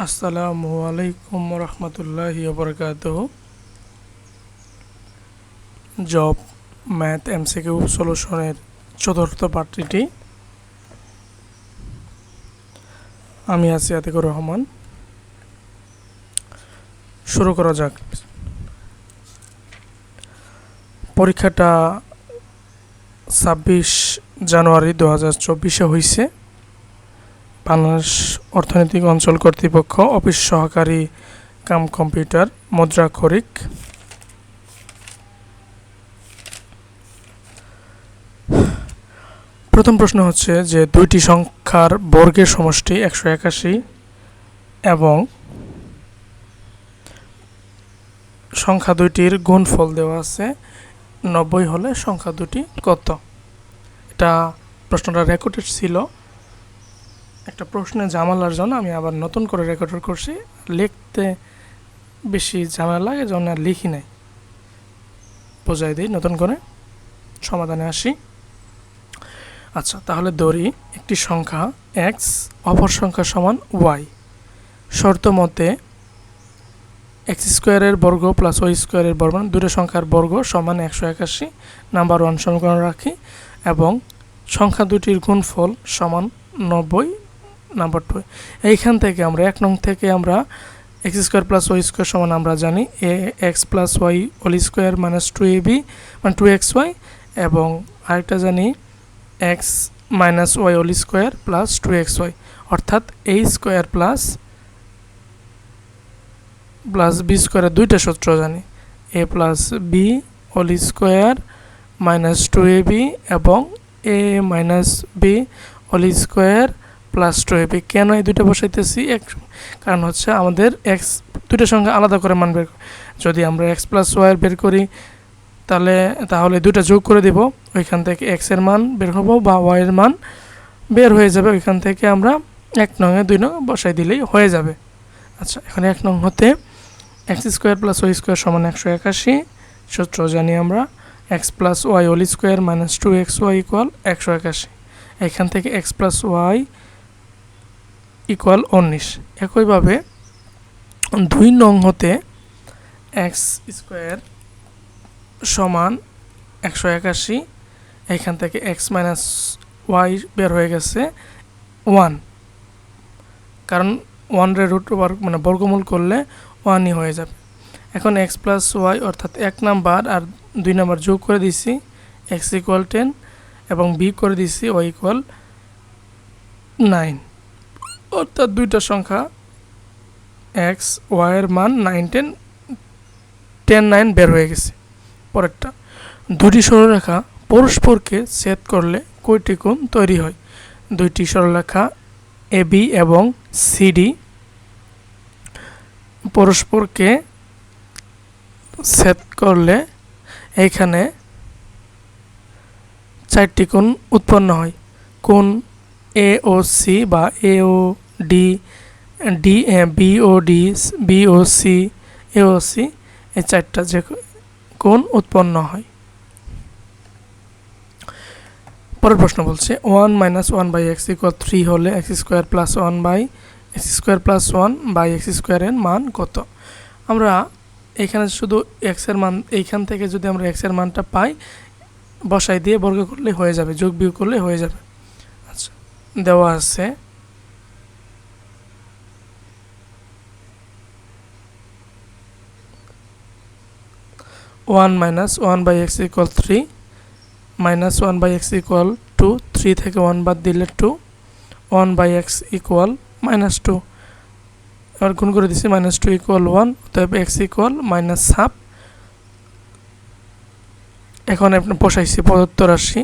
আসসালামু আলাইকুম রহমতুল্লাহ বরকাত জব, ম্যাথ, এমসিকিউ সলিউশনের চতুর্থ পার্টিটি আমি আছি আতিকুর রহমান। শুরু করা যাক। পরীক্ষাটা ছাব্বিশ জানুয়ারি দু হাজার চব্বিশে হয়েছে বাংলাদেশ অর্থনৈতিক অঞ্চল কর্তৃপক্ষ অফিস সহকারী কাম কম্পিউটার মুদ্রা খরিক। প্রথম প্রশ্ন হচ্ছে যে দুইটি সংখ্যার বর্গের সমষ্টি একশো একাশি এবং সংখ্যা দুইটির গুণফল দেওয়া আছে, নব্বই হলে সংখ্যা দুটি কত? এটা প্রশ্নটা রেকর্ডেড ছিল। একটা প্রশ্নে ঝামেলার জন্য আমি আবার নতুন করে রেকর্ড করছি। লিখতে বেশি ঝামেলা লাগে, জন্য আর লিখি নাই। বোঝাই দিই নতুন করে। সমাধানে আসি। আচ্ছা তাহলে ধরি একটি সংখ্যা এক্স অপর সংখ্যা সমান ওয়াই শর্ত মতে এক্স স্কোয়ারের বর্গ প্লাস ওয়াই স্কোয়ারের বর্গ দুটো সংখ্যার বর্গ সমান একশো একাশি নাম্বার ওয়ান সমীকরণ রাখি এবং সংখ্যা দুটির গুণফল সমান নব্বই নাম্বার টু। এইখান থেকে আমরা, এক নং থেকে আমরা x square plus y square সমান আমরা জানি a x plus y whole square minus two a b মানে টু এক্স ওয়াই, এবং আরেকটা জানি x minus y whole square plus two x y. অর্থাৎ a square plus plus b স্কোয়ারের দুইটা সূত্র জানি। A plus b whole square minus two a b এবং a minus b whole square plus two a b কেন এই দুটো বসাইতেছি? এক, কারণ হচ্ছে আমাদের এক্স দুটো সঙ্গে আলাদা করে মান বের যদি আমরা এক্স প্লাস ওয়াই বের করি, তাহলে তাহলে দুটো যোগ করে দেব। ওইখান থেকে এক্সের মান বের হব বা ওয়াইয়ের মান বের হয়ে যাবে। ওইখান থেকে আমরা এক নঙে দুই নং বসাই দিলেই হয়ে যাবে। আচ্ছা এখন এক নং হতে x square plus y square সমান একশো একাশি। সূত্র জানি আমরা x plus y whole square minus two x y equal একশো একাশি। এখান থেকে এক্স প্লাস ওয়াই ইকুয়াল উনিশ। একইভাবে দুই নং হতে এক্স স্কোয়ার সমান একশো একাশি। এখান থেকে এক্স মাইনাস ওয়াই বের হয়ে গেছে ওয়ান কারণ ওয়ানের রুট ওভার মানে বর্গমূল করলে ওয়ানই হয়ে যাবে। এখন এক্স প্লাস ওয়াই অর্থাৎ এক নাম্বার আর দুই নাম্বার যোগ করে দিছি এক্স ইকুয়াল টেন এবং বি করে দিছি ওয়াই ইকুয়াল নাইন অর্থাৎ দুইটা সংখ্যা এক্স ওয়াইয়ের মান নাইন টেন টেন নাইন বের হয়ে গেছে। পরেরটা দুটি সরলরেখা পরস্পরকে ছেদ করলে কয়টি কোণ তৈরি হয়? দুইটি সরলরেখা বি এবং সিডি পরস্পরকে ছেদ করলে এইখানে চারটি কোণ উৎপন্ন হয়। কোণ এ ও সি বা a o d d b o d b o c a o c এই চারটা যে কোণ উৎপন্ন হয়। পরের প্রশ্ন বলছে one minus one by x equal three হলে x square plus one by x square plus one by x স্কোয়ারের মান কত? আমরা এখানে শুধু এক্সের মান, এইখান থেকে যদি আমরা এক্সের মানটা পাই, বসাই দিয়ে বর্গ করলে হয়ে যাবে, যোগ বিয়োগ করলে হয়ে যাবে। আচ্ছা দেওয়া আছে one minus one by x equal three minus one by x equal two three থেকে ওয়ান বাদ দিলে two one by x equal minus two এবার গুণ করে দিচ্ছি মাইনাস টু ইকুয়াল ওয়ান অতএব এক্স ইকুয়াল মাইনাস হাফ এখন আপনি বসাইছি প্রদত্ত রাশি।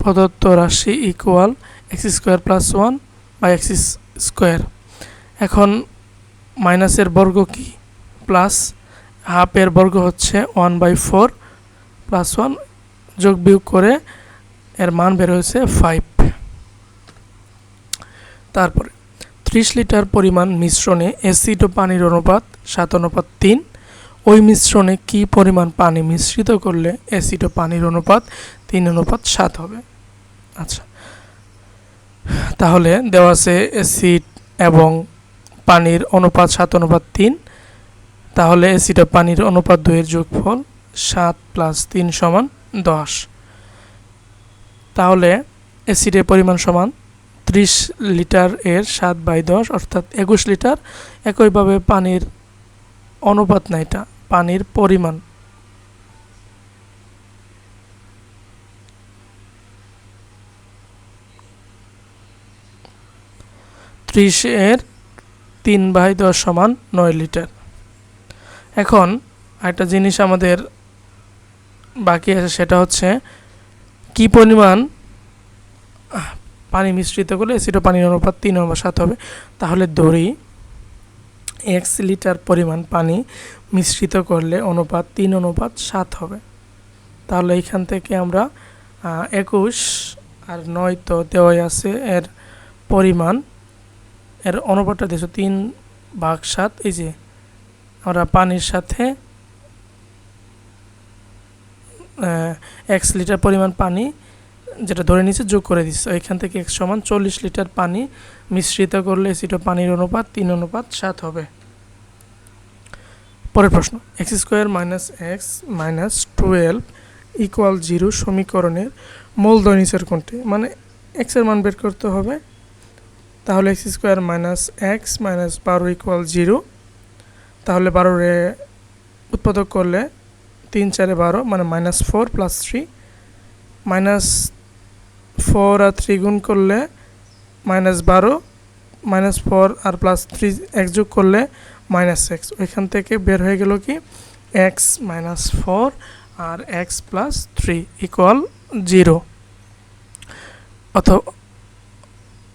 প্রদত্ত রাশি equal x square plus one by x square এখন মাইনাসের বর্গ কি? প্লাস হাফের বর্গ হচ্ছে one by four plus one যোগ বিয়োগ করে এর মান বের হয়েছে ফাইভ। তারপরে ত্রিশ লিটার পরিমাণ মিশ্রণে অ্যাসিড ও পানির অনুপাত সাত অনুপাত তিন। ওই মিশ্রণে কি পরিমাণ পানি মিশ্রিত করলে অ্যাসিড ও পানির অনুপাত তিন অনুপাত সাত হবে? আচ্ছা তাহলে দেওয়া আছে অ্যাসিড এবং পানির অনুপাত সাত, অনুপাত তিন। তাহলে ও পানির অনুপাত দুইয়ের যোগফল সাত প্লাস তিন সমান দশ। তাহলে অ্যাসিডের পরিমাণ সমান ত্রিশ লিটার এর সাত বাই দশ, অর্থাৎ একুশ লিটার। একইভাবে পানির অনুপাত না এটা, পানির পরিমাণ। ত্রিশ এর তিন বাই দশ সমান নয় লিটার। এখন একটা জিনিস আমাদের বাকি আছে, সেটা হচ্ছে কি পরিমাণ পানি মিশ্রিত করলে সেটা পানির অনুপাত তিন অনুপাত সাত হবে, তাহলে ধরি এক্স লিটার পরিমাণ পানি মিশ্রিত করলে অনুপাত তিন অনুপাত সাত হবে। তাহলে এইখান থেকে আমরা একুশ আর নয় তো দেওয়াই আছে এর পরিমাণ এর অনুপাতটা দিয়েছে তিন ভাগ সাত, এই যে আমরা পানির সাথে এক্স লিটার পরিমাণ পানি যেটা ধরে নিচ্ছে যোগ করে দিচ্ছে। এখান থেকে এক সমান চল্লিশ লিটার পানি মিশ্রিত করলে সেটা পানির অনুপাত তিন অনুপাত সাত হবে। পরের প্রশ্ন, x square minus x minus twelve equal zero সমীকরণের মূলধন নিচের কোনটি? মানে এক্সের মান বের করতে হবে তাহলে x square minus x minus বারো ইকুয়াল জিরো তাহলে বারোরে উৎপাদক করলে তিন চারে বারো মানে minus four plus three minus four আর থ্রি গুণ করলে মাইনাস বারো মাইনাস ফোর আর প্লাস থ্রি এক যোগ করলে মাইনাস এক্স ওইখান থেকে বের হয়ে গেল কি? এক্স মাইনাস ফোর আর x plus three equal zero অথবা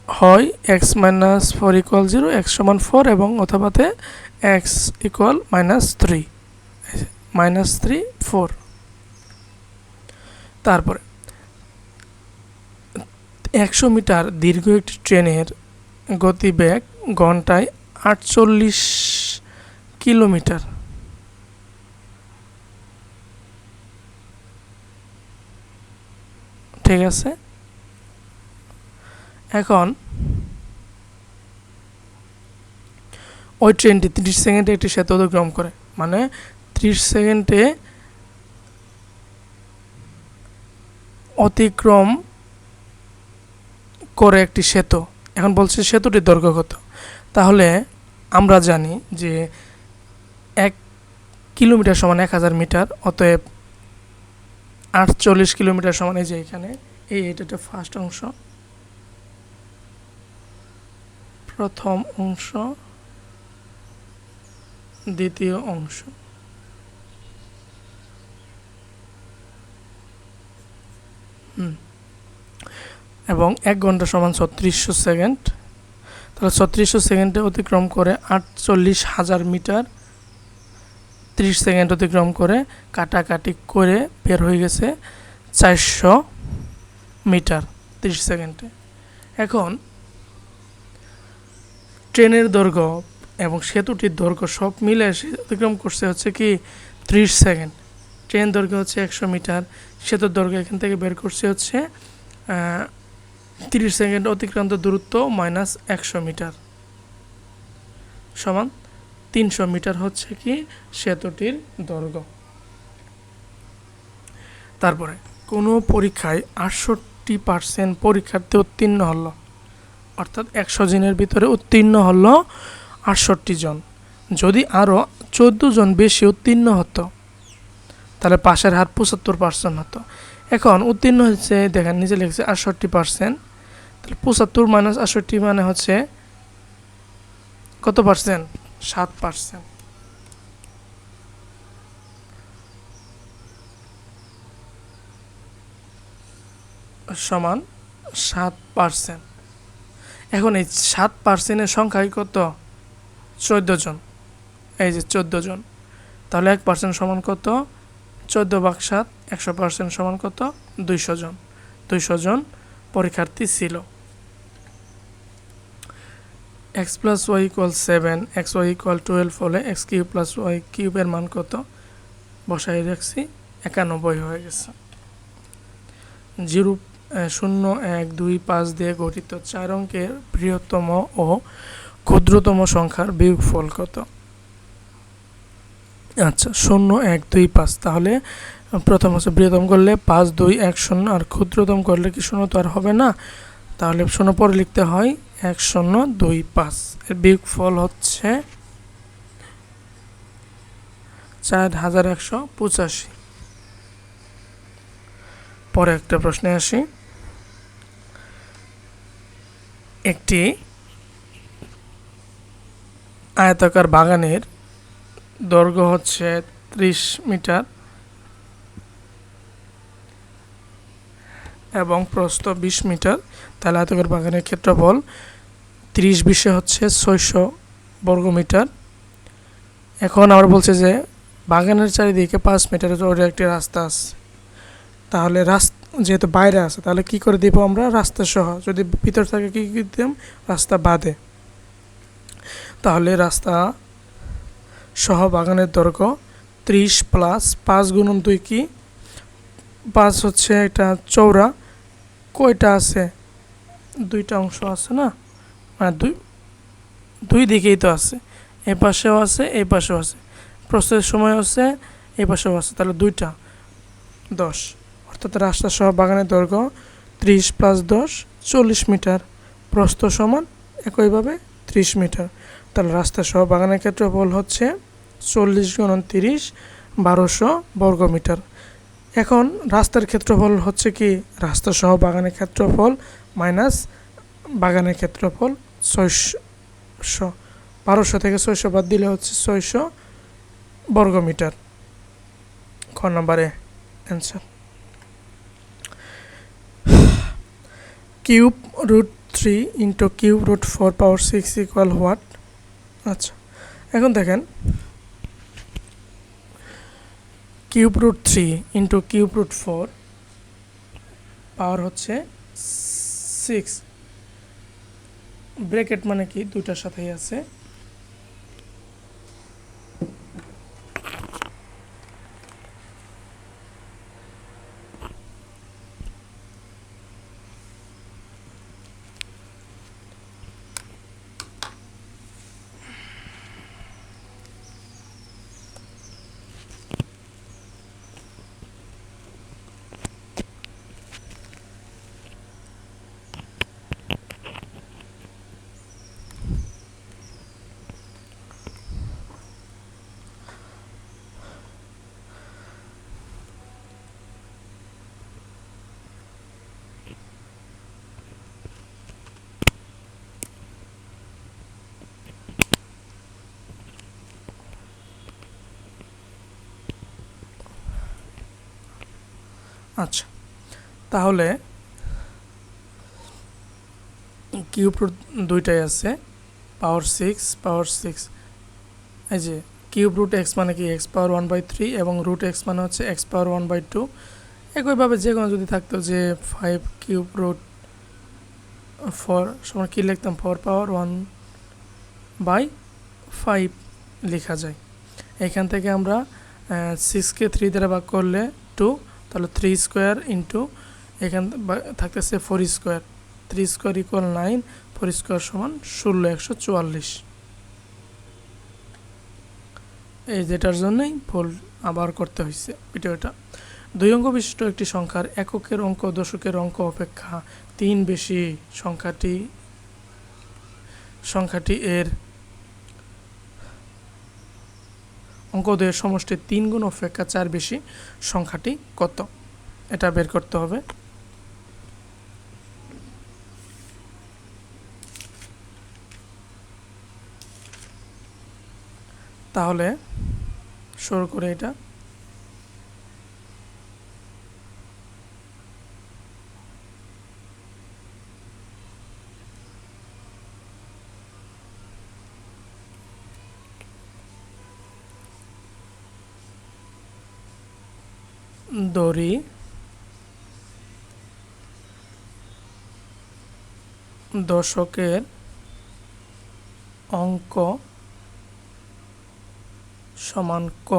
হয় x minus four equal zero x সমান ফোর এবং অথবাতে x equal minus three minus three four তারপরে, একশো মিটার দীর্ঘ একটি ট্রেনের গতিবেগ ঘন্টায় আটচল্লিশ কিলোমিটার। ঠিক আছে? এখন ওই ট্রেনটি ত্রিশ সেকেন্ডে একটি সেতু অতিক্রম করে। মানে ত্রিশ সেকেন্ডে অতিক্রম করে একটি সেতু। এখন বলছে সেতুটির দৈর্ঘ্য কত? তাহলে আমরা জানি যে এক কিলোমিটার সমান এক হাজার মিটার, অতএব আটচল্লিশ কিলোমিটার সমান এই যে এখানে, এই এটা ফার্স্ট অংশ। প্রথম অংশ, দ্বিতীয় অংশ। এবং এক ঘণ্টা সমান ছত্রিশশো সেকেন্ড। তাহলে ছত্রিশশো সেকেন্ডে অতিক্রম করে আটচল্লিশ হাজার মিটার ত্রিশ সেকেন্ড অতিক্রম করে কাটাকাটি করে বের হয়ে গেছে চারশো মিটার ত্রিশ সেকেন্ডে। এখন ট্রেনের দৈর্ঘ্য এবং সেতুটির দৈর্ঘ্য সব মিলে সে অতিক্রম করছে হচ্ছে কি ত্রিশ সেকেন্ড। ট্রেন দৈর্ঘ্য হচ্ছে একশো মিটার, সেতুর দৈর্ঘ্য এখান থেকে বের করছে হচ্ছে তিরিশ সেকেন্ড অতিক্রান্ত দূরত্ব মাইনাস একশো মিটার সমান তিনশো মিটার হচ্ছে কি সেতুটির দৈর্ঘ্য। তারপরে কোনো পরীক্ষায় আটষট্টি পার্সেন্ট পরীক্ষার্থী উত্তীর্ণ হলো। অর্থাৎ একশো জনের ভিতরে উত্তীর্ণ হলো আটষট্টি জন। যদি আরও চোদ্দ জন বেশি উত্তীর্ণ হতো, তাহলে পাশের হার পঁচাত্তর পার্সেন্ট হতো। এখন উত্তীর্ণ হচ্ছে দেখেন নিচে লিখছে আটষট্টি পার্সেন্ট তাহলে পঁচাত্তর মাইনাস আটষট্টি মানে হচ্ছে কত পার্সেন্ট সাত পার্সেন্ট সমান সাত পার্সেন্ট এখন এই সাত পার্সেন্টের সংখ্যায় কত? চোদ্দ জন। এই যে চোদ্দ জন। তাহলে এক পার্সেন্ট সমান কত? চোদ্দ ভাগ সাত, একশো পার্সেন্ট সমান কত? দুইশো জন। দুইশো জন পরীক্ষার্থী ছিল। X plus y equal seven, x y equal twelve হলে এক্স কিউ প্লাস ওয়াই কিউবের মান কত? বসাই রাখছি, একানব্বই হয়ে গেছে। জিরো শূন্য এক দুই পাঁচ দিয়ে গঠিত। চার অঙ্কের বৃহত্তম ও ক্ষুদ্রতম সংখ্যার বিয়োগফল কত? আচ্ছা শূন্য এক দুই পাঁচ। তাহলে প্রথম হচ্ছে বৃহত্তম করলে পাঁচ দুই এক শূন্য, আর ক্ষুদ্রতম করলে কি শূন্য? তো আর হবে না। তাহলে শূন্য পরে লিখতে হয় এক শূন্য দুই পাঁচ। এর বিয়োগফল হচ্ছে চার হাজার একশো পঁচাশি। পরে একটা প্রশ্নে আসি। একটি আয়তাকার বাগানের দৈর্ঘ্য হচ্ছে ত্রিশ মিটার এবং প্রস্থ বিশ মিটার। তাহলে আয়তাকার বাগানের ক্ষেত্রফল ত্রিশ বিশে হচ্ছে ছয়শো বর্গমিটার এখন আমরা বলছে যে বাগানের চারিদিকে পাঁচ মিটারের ওর একটি রাস্তা আছে। তাহলে রাস্তা যেহেতু বাইরে আছে, তাহলে কি করে দিব আমরা? রাস্তা সহ। যদি ভিতর থাকে কি দিতাম? রাস্তা বাদে। তাহলে রাস্তা সহ বাগানের দৈর্ঘ্য ত্রিশ প্লাস পাঁচ গুণন দুই কি? পাঁচ হচ্ছে একটা চৌড়া। কয়টা আছে? দুইটা অংশ আছে না? মানে দুই দুই দিকেই তো আছে। এ পাশেও আছে এই পাশেও আছে। প্রস্তুতের সময় আছে এই পাশেও আছে, তাহলে দুইটা। দশ। অর্থাৎ রাস্তা সহ বাগানের দৈর্ঘ্য ত্রিশ প্লাস দশ, চল্লিশ মিটার। প্রস্থ সমান একইভাবে ত্রিশ মিটার। তাহলে রাস্তা সহ বাগানের ক্ষেত্রফল হচ্ছে চল্লিশ গুণন তিরিশ, বারোশো বর্গমিটার এখন রাস্তার ক্ষেত্রফল হচ্ছে কি? রাস্তা সহ বাগানের ক্ষেত্রফল মাইনাস বাগানের ক্ষেত্রফল ছয়শো। বারোশো থেকে ছয়শো বাদ দিলে হচ্ছে ছয়শো বর্গমিটার খ নম্বরে answer cube root three into cube root four power six equal what? আচ্ছা এখন দেখেন। Cube root three into cube root four power হচ্ছে সিক্স। ব্রেকেট মানে কি? দুটার সাথেই আছে। আচ্ছা। তাহলে কিউব রুট দুইটাই আছে, পাওয়ার সিক্স পাওয়ার সিক্স। এই যে, কিউব রুট এক্স মানে কি? X power one by three এবং রুট এক্স মানে হচ্ছে x power one by two. একইভাবে যে কোনো যদি থাকতো যে ফাইভ কিউব রুট ফোর সময় কী লিখতাম? Four power one by five লেখা যায়। এখান থেকে আমরা সিক্সকে থ্রি দ্বারা ভাগ করলে টু তাহলে থ্রি স্কোয়ার ইন্টু এখান থাকতেছে four square three square equal nine four square সমান ষোলো, একশো চুয়াল্লিশ। এই যেটার জন্যই ভুল আবার করতে হয়েছে ভিডিওটা দুই অঙ্ক বিশিষ্ট একটি সংখ্যার এককের অঙ্ক, দশকের অঙ্ক অপেক্ষা তিন বেশি সংখ্যাটি সংখ্যাটি এর অঙ্কদের সমষ্টির তিন গুণ অপেক্ষা চার বেশি সংখ্যাটি কত? এটা বের করতে হবে। তাহলে শুরু করে এটা। দড়ি দশকের অঙ্ক সমান ক।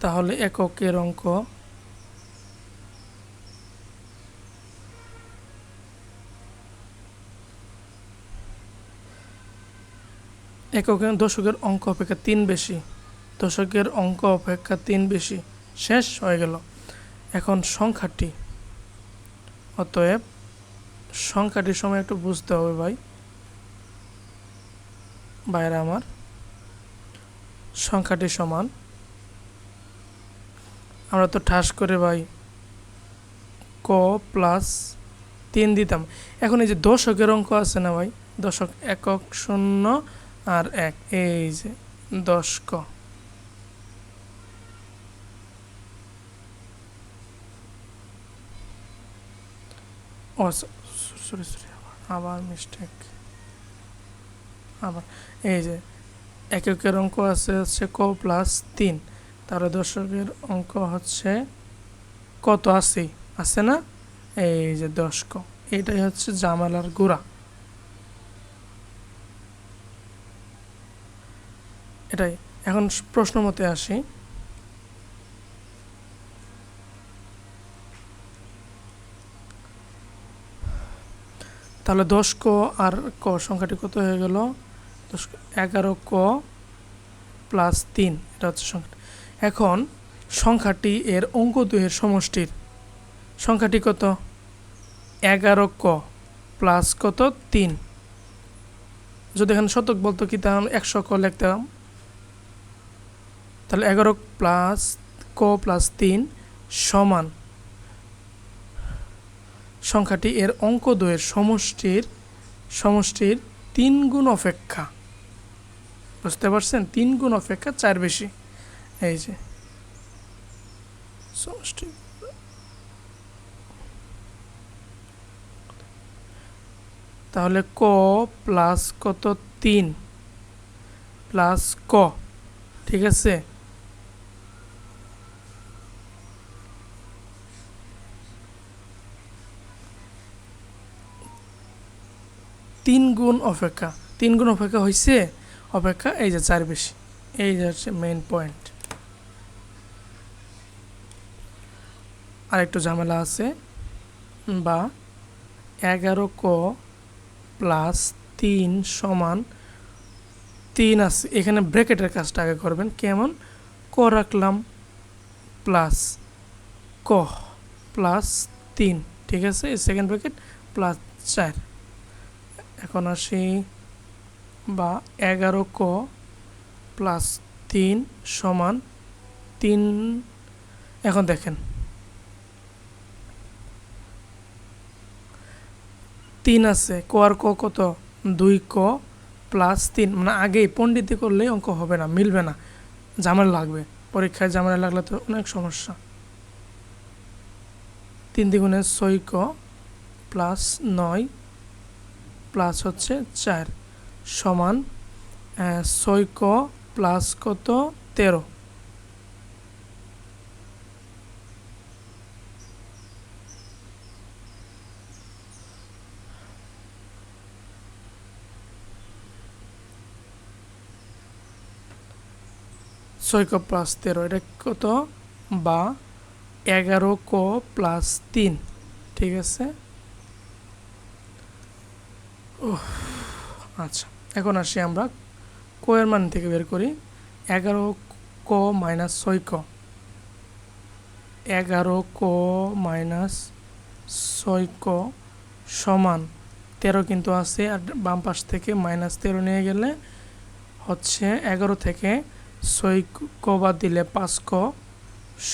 তাহলে এককের অঙ্ক এককের দশকের অঙ্ক অপেক্ষা তিন বেশি, দশকের অঙ্ক অপেক্ষা তিন বেশি। শেষ হয়ে গেল। এখন সংখ্যাটি। অতএব সংখ্যাটির সময় একটু বুঝতে হবে ভাই। বাইরে আমার, সংখ্যাটি সমান। আমরা তো ঠাস করে ভাই ক প্লাস তিন দিতাম। এখন এই যে দশকের অঙ্ক আছে না ভাই? দশক একক শূন্য আর এক। এই যে দশ ক সরি সরি আবার মিস্টেক আবার এই যে এককের অঙ্ক আছে হচ্ছে ক প্লাস তিন। তাহলে দশকের অঙ্ক হচ্ছে কত? আছে আছে না? এই যে দশ ক। এটাই হচ্ছে জামালার গোড়া। এটাই। এখন প্রশ্ন মতে আসি। তাহলে দশ ক আর ক সংখ্যাটি কত হয়ে গেল? দশ এগারো ক প্লাস তিন, এটা হচ্ছে সংখ্যা। এখন সংখ্যাটি এর অঙ্ক দুইয়ের সমষ্টির সংখ্যাটি কত? এগারো ক প্লাস কত? তিন। যদি এখানে শতক বলতো কি, তাহলে একশো ক লিখতাম। তাহলে এগারো প্লাস ক প্লাস তিন সমান সংখ্যাটি এর অঙ্ক দ্বয়ের সমষ্টির সমষ্টির তিন গুণ অপেক্ষা। বুঝতে পারছেন? তিন গুণ অপেক্ষা, চার বেশি। এই যে। সমষ্টি। তাহলে ক প্লাস কত? তিন। প্লাস ক। ঠিক আছে? তিন গুণ অপেক্ষা। তিন গুণ অপেক্ষা হয়েছে অপেক্ষা এই যে চার বেশি। এই যে হচ্ছে মেইন পয়েন্ট আর একটু ঝামেলা আছে। বা এগারো ক প্লাস তিন সমান তিন আছে। এখানে ব্র্যাকেটের কাজটা আগে করবেন। কেমন? ক রাখলাম প্লাস ক প্লাস তিন। ঠিক আছে? সেকেন্ড ব্র্যাকেট প্লাস চার। এখন আসি বা এগারো ক প্লাস তিন সমান তিন, এখন দেখেন। তিন আছে, ক আর ক কত? দুই ক প্লাস তিন মানে আগেই পণ্ডিতি করলে অঙ্ক হবে না, মিলবে না। ঝামেলা লাগবে, পরীক্ষায় ঝামেলা লাগলে তো অনেক সমস্যা। তিন দ্বিগুণে ছয় ক প্লাস নয় প্লাস হচ্ছে চার সমান ছয় ক প্লাস কত? তেরো। ছয় ক প্লাস তেরো, এটা কত? বা এগারো ক প্লাস তিন, ঠিক আছে? আচ্ছা এখন আসি আমরা ক এর মান থেকে বের করি। এগারো ক মাইনাস ছয় ক। এগারো ক মাইনাস ছয় ক সমান তেরো কিন্তু আছে, আর বাম পাশ থেকে মাইনাস তেরো নিয়ে গেলে হচ্ছে এগারো থেকে ছয় ক বাদ দিলে পাঁচ ক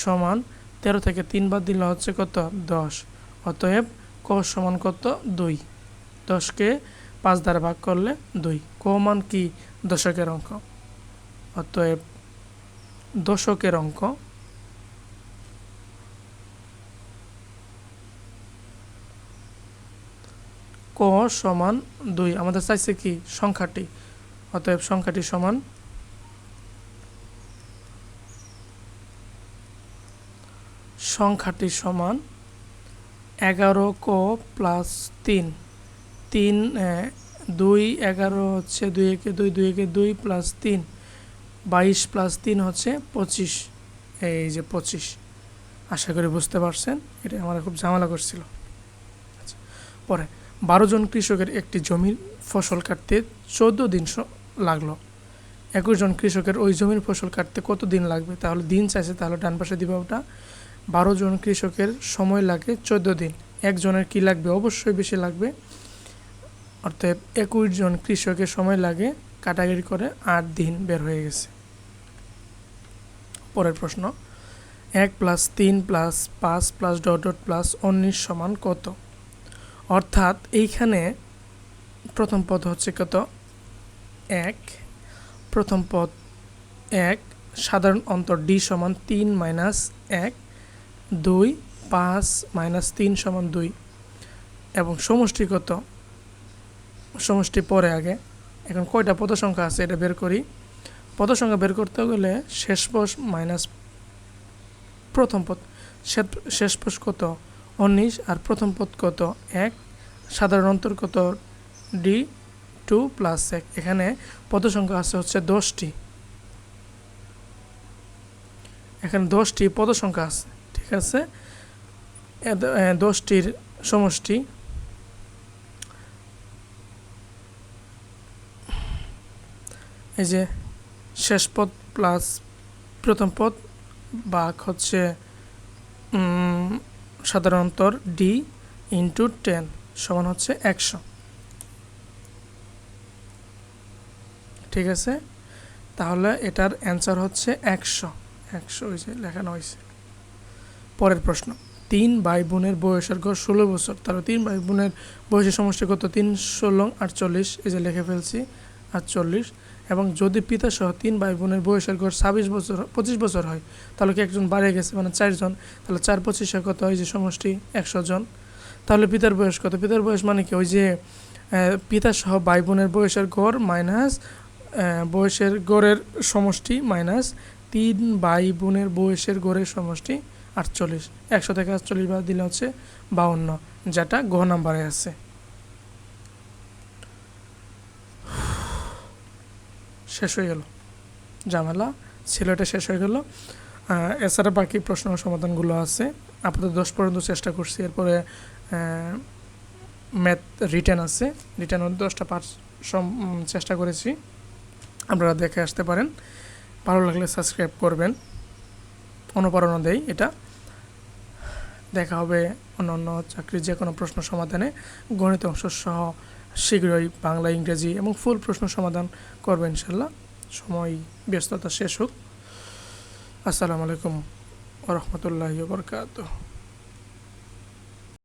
সমান তেরো থেকে তিন বাদ দিলে হচ্ছে কত? দশ। অতএব ক সমান কত? দুই। দশকে পাঁচ দ্বারা ভাগ করলে দুই। ক মান কি দশকের অঙ্ক? অতএব দশকের অঙ্ক ক সমান দুই। আমাদের চাইছে কি সংখ্যাটি? অতএব সংখ্যাটি সমান সংখ্যাটি সমান এগারো ক প্লাস তিন। তিন দুই, এগারো হচ্ছে দুই একে দুই দুই একে দুই প্লাস তিন, বাইশ প্লাস তিন হচ্ছে পঁচিশ। এই যে পঁচিশ। আশা করি বুঝতে পারছেন, এটা আমার খুব ঝামেলা করছিল। আচ্ছা পরে, বারো জন কৃষকের একটি জমির ফসল কাটতে চোদ্দ দিন লাগল। একুশ জন কৃষকের ওই জমির ফসল কাটতে কত দিন লাগবে? তাহলে দিন চাইছে, তাহলে ডান পাশে দিবা ওটা। বারো জন কৃষকের সময় লাগে চোদ্দ দিন। একজনের কি লাগবে? অবশ্যই বেশি লাগবে। অর্থাৎ একুশ জন কৃষকের সময় লাগে কাটাকাটি করে আট দিন বের হয়ে গেছে। পরের প্রশ্ন, এক প্লাস তিন প্লাস পাঁচ প্লাস ডট ডট প্লাস উনিশ সমান কত? অর্থাৎ এইখানে প্রথম পদ হচ্ছে কত? এক। প্রথম পদ এক, সাধারণ অন্তর ডি সমান তিন মাইনাস এক, দুই, পাঁচ মাইনাস তিন সমান দুই। এবং সমষ্টি কত? সমষ্টি পরে আগে। এখন কয়টা পদ সংখ্যা আছে এটা বের করি। পদ সংখ্যা বের করতে গেলে শেষ পদ মাইনাস প্রথম পদ। শেষ- পদ কত? উনিশ। আর প্রথম পদ কত? এক। সাধারণ অন্তর কত? ডি টু প্লাস এক। এখানে পদ সংখ্যা আছে হচ্ছে দশটি। এখানে দশটি পদ সংখ্যা আছে। ঠিক আছে? দশটির সমষ্টি এই যে শেষ পদ প্লাস প্রথম পদ বাঘ হচ্ছে উম, সাধারণতর ডি ইন্টু টেন সমান হচ্ছে একশো। ঠিক আছে? তাহলে এটার অ্যান্সার হচ্ছে একশো। একশো হয়েছে লেখানো হয়েছে। পরের প্রশ্ন তিন ভাই বোনের বয়সের গড় ষোলো বছর। তাহলে তিন ভাই বোনের বয়সের সমষ্টি কত তিন ষোলো আটচল্লিশ এই যে লিখে ফেলছি আটচল্লিশ। এবং যদি পিতা সহ তিন ভাই বোনের বয়সের গড় ছাব্বিশ বছর পঁচিশ বছর হয় তাহলে কি একজন বাড়ে গেছে? মানে চারজন। তাহলে চার পঁচিশে কত? হয় যে সমষ্টি একশো জন। তাহলে পিতার বয়স কত? পিতার বয়স মানে কি? ওই যে আহ, পিতা সহ ভাই বোনের বয়সের গড় মাইনাস বয়সের গড়ের সমষ্টি মাইনাস তিন ভাই বোনের বয়সের গড়ের সমষ্টি আটচল্লিশ। একশো থেকে আটচল্লিশ বাদ দিলে হচ্ছে বাউন্ন যেটা গ নাম্বারে আছে। শেষ হয়ে গেল। ঝামেলা, ছেলেটা শেষ হয়ে গেল। এছাড়া বাকি প্রশ্ন সমাধানগুলো আছে। আপাতত দশ পর্যন্ত চেষ্টা করছি। এরপরে ম্যাথ রিটার্ন আছে। রিটার্ন দশটা পার্ট চেষ্টা করেছি। আপনারা দেখে আসতে পারেন। ভালো লাগলে সাবস্ক্রাইব করবেন। অনুপ্রেরণা দেয় এটা। দেখা হবে অন্য অন্য চাকরির যে কোনো প্রশ্ন সমাধানে। গণিত অংশ সহ শীঘ্রই বাংলা, ইংরেজি এবং ফুল প্রশ্ন সমাধান করব ইনশাল্লাহ। সময়, ব্যস্ততা শেষ হোক। আসসালামু আলাইকুম ওরহমতুল্লাহ বরকাত